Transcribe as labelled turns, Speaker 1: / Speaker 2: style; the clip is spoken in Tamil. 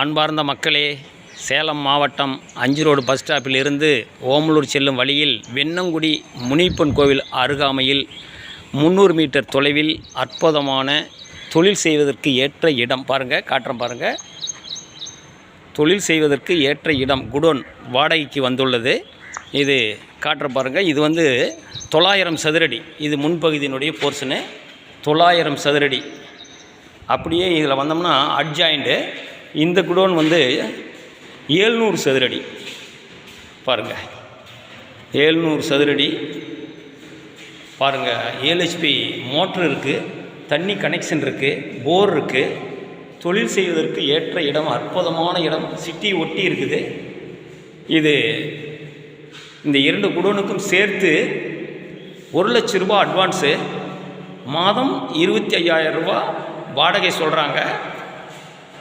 Speaker 1: அன்பார்ந்த மக்களே சேலம் மாவட்டம் அஞ்சு ரோடு பஸ் ஸ்டாப்பில் இருந்து ஓமலூர் செல்லும் வழியில் வெண்ணங்குடி முனிப்பன் கோவில் அருகாமையில் முந்நூறு மீட்டர் தொலைவில் அற்புதமான தொழில் செய்வதற்கு ஏற்ற இடம் பாருங்கள் காட்டுறேன் பாருங்கள் தொழில் செய்வதற்கு ஏற்ற இடம் குடோன் வாடகைக்கு வந்துள்ளது. இது காட்டுற பாருங்கள் இது வந்து தொள்ளாயிரம் சதுரடி. இது முன்பகுதியினுடைய போர்ஷனு தொள்ளாயிரம் சதுரடி. அப்படியே இதில் வந்தோம்னா அட்ஜாயிண்ட்டு இந்த குடோன் வந்து ஏழ்நூறு சதுரடி. பாருங்கள் ஏழ்நூறு சதுரடி. பாருங்கள் ஏழு ஹெச்பி மோட்ரு இருக்குது தண்ணி கனெக்ஷன் இருக்குது போர் இருக்குது தொழில் செய்வதற்கு ஏற்ற இடம் அற்புதமான இடம். சிட்டி ஒட்டி இருக்குது. இது இந்த இரண்டு குடோனுக்கும் சேர்த்து ஒரு லட்ச ரூபா அட்வான்ஸு மாதம் இருபத்தி ஐயாயிரம் ரூபா வாடகை சொல்கிறாங்க